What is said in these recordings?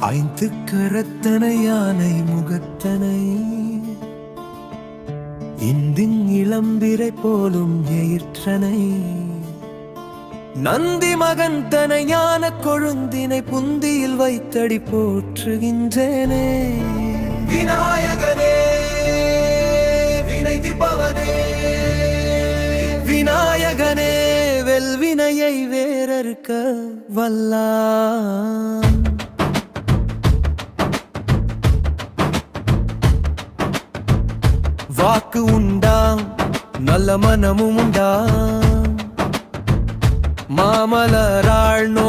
ஐந்து கரத்தனை யானை முகத்தனை. இந்தின் இளம்பிரை போலும் எயிற்றனை. நந்தி மகன் தன ஞான கொழுந்தினை புந்தியில் வைத்தடி போற்றுகின்றேனே. விநாயகனே வினை திப்பவனே விநாயகனே வெல்வினையை வேறறுக்க வல்லான் வாக்கு உண்டாம் நல்ல மனமும் உண்டாம் மாமலராள் நோ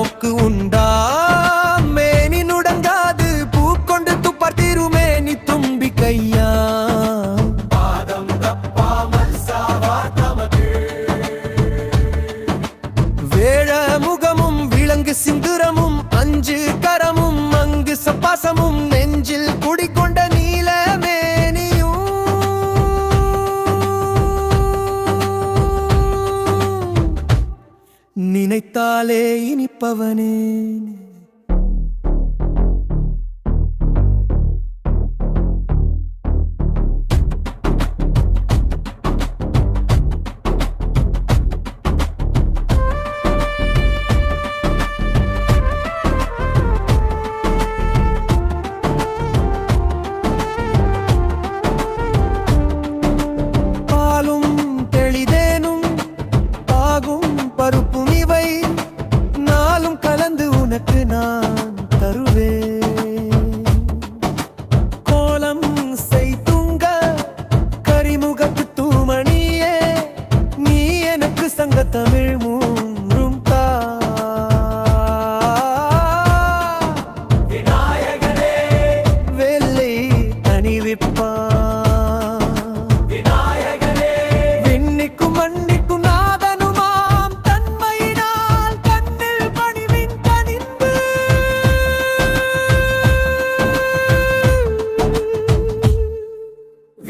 நினைத்தாலே இனிப்பவனே.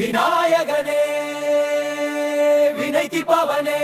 விநாயகனே வினைக்கு பவனே